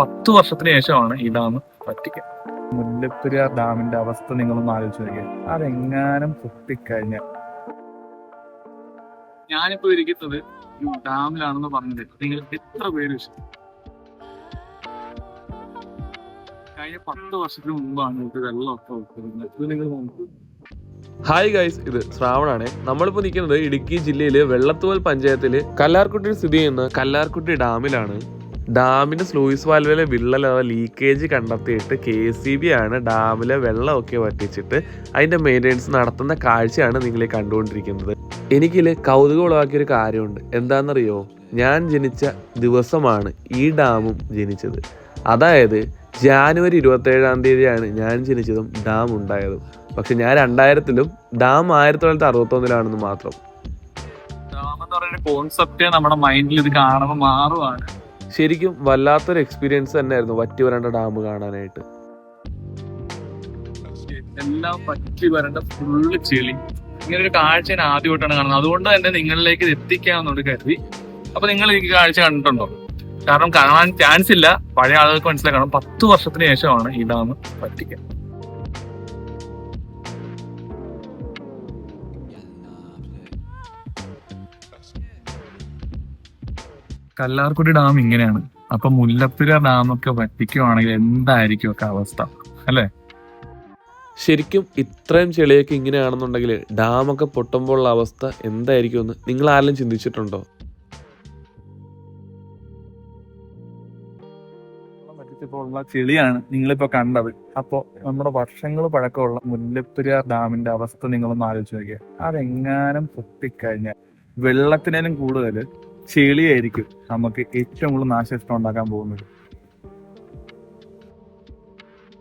പത്ത് വർഷത്തിന് ശേഷമാണ് ഈ ഡാം പറ്റിക്കുക. മുല്ലപ്പെരിയാർ ഡാമിന്റെ അവസ്ഥ നിങ്ങളൊന്ന് ആലോചിച്ച് നോക്കിയാൽ അതെങ്ങാനും പൊട്ടിക്കഴിഞ്ഞാൽ ഞാനിപ്പോ ഇരിക്കുന്നത് ഡാമിലാണെന്ന് പറഞ്ഞത് നിങ്ങൾ എത്ര പേര് വിശ്വസിക്കും? കഴിഞ്ഞ പത്ത് വർഷത്തിന് മുമ്പാണ് ഇത് വെള്ളമൊക്കെ വെക്കുന്നത് ഇത് നിങ്ങൾ നോക്കൂ. ഹായ് ഗൈസ് ഇത് ശ്രാവണാണ്. നമ്മളിപ്പോൾ നിൽക്കുന്നത് ഇടുക്കി ജില്ലയിലെ വെള്ളത്തുവൽ പഞ്ചായത്തിൽ കല്ലാർകുട്ടിയിൽ സ്ഥിതി ചെയ്യുന്ന കല്ലാർകുട്ടി ഡാമിലാണ്. ഡാമിന്റെ സ്ലൂയിസ് വാൽവിലെ വിള്ളൽ അഥവാ ലീക്കേജ് കണ്ടെത്തിയിട്ട് കെ സി ബി ആണ് ഡാമിലെ വെള്ളമൊക്കെ വറ്റിച്ചിട്ട് അതിന്റെ മെയിന്റെനൻസ് നടത്തുന്ന കാഴ്ചയാണ് നിങ്ങൾ കണ്ടുകൊണ്ടിരിക്കുന്നത്. എനിക്കിൽ കൗതുകം ഉളവാക്കിയൊരു കാര്യമുണ്ട്. എന്താണെന്നറിയോ? ഞാൻ ജനിച്ച ദിവസമാണ് ഈ ഡാമും ജനിച്ചത്. അതായത് ജാനുവരി ഇരുപത്തേഴാം തീയതിയാണ് ഞാൻ ജനിച്ചതും ഡാം ഉണ്ടായതും. പക്ഷെ ഞാൻ രണ്ടായിരത്തിലും ഡാം ആയിരത്തി തൊള്ളായിരത്തി അറുപത്തൊന്നിലാണെന്ന് മാത്രം. ഡാം എന്ന് പറയുന്ന കോൺസെപ്റ്റ് നമ്മുടെ മൈൻഡിൽ ഇത് കാണുമ്പോൾ മാറുവാണ്. ശരിക്കും വല്ലാത്തൊരു എക്സ്പീരിയൻസ് തന്നെയായിരുന്നു വറ്റി വരേണ്ട ഡാം കാണാനായിട്ട്. എല്ലാം പറ്റി വരേണ്ട ഫുള്ള് ചെളി. ഇങ്ങനെ ഒരു കാഴ്ച ഞാൻ ആദ്യമായിട്ടാണ് കാണുന്നത്. അതുകൊണ്ട് തന്നെ നിങ്ങളിലേക്ക് ഇത് എത്തിക്കാമെന്നോട് കരുതി. അപ്പൊ നിങ്ങൾ ഈ കാഴ്ച കണ്ടിട്ടുണ്ടോ? കാരണം കാണാൻ ചാൻസ് ഇല്ല. പഴയ ആളുകൾക്ക് മനസ്സിലാക്കണം. പത്ത് വർഷത്തിന് ശേഷമാണ് ഈ ഡാം പറ്റിക്കുക കല്ലാർക്കുടി ഡാം ഇങ്ങനെയാണ്. അപ്പൊ മുല്ലപ്പുര ഡാമൊക്കെ ഒക്കെ വറ്റിക്കുവാണെങ്കിൽ എന്തായിരിക്കും ഒക്കെ അവസ്ഥ? അല്ലെ? ശരിക്കും ഇത്രയും ചെളിയൊക്കെ ഇങ്ങനെയാണെന്നുണ്ടെങ്കിൽ ഡാമൊക്കെ പൊട്ടുമ്പോഴുള്ള അവസ്ഥ എന്തായിരിക്കും എന്ന് നിങ്ങൾ ആരെങ്കിലും ചിന്തിച്ചിട്ടുണ്ടോ? ഉള്ള ചെളിയാണ് നിങ്ങളിപ്പോ കണ്ടത്. അപ്പോ നമ്മുടെ വർഷങ്ങൾ പഴക്കമുള്ള മുല്ലപ്പെരിയാർ ഡാമിന്റെ അവസ്ഥ നിങ്ങളൊന്ന് ആലോചിച്ച് നോക്കിയാൽ അതെങ്ങാനും പൊട്ടിക്കഴിഞ്ഞാൽ വെള്ളത്തിനേലും കൂടുതൽ ചെളിയായിരിക്കും നമുക്ക് ഏറ്റവും കൂടുതൽ നാശനഷ്ടം ഉണ്ടാക്കാൻ പോകുന്നത്.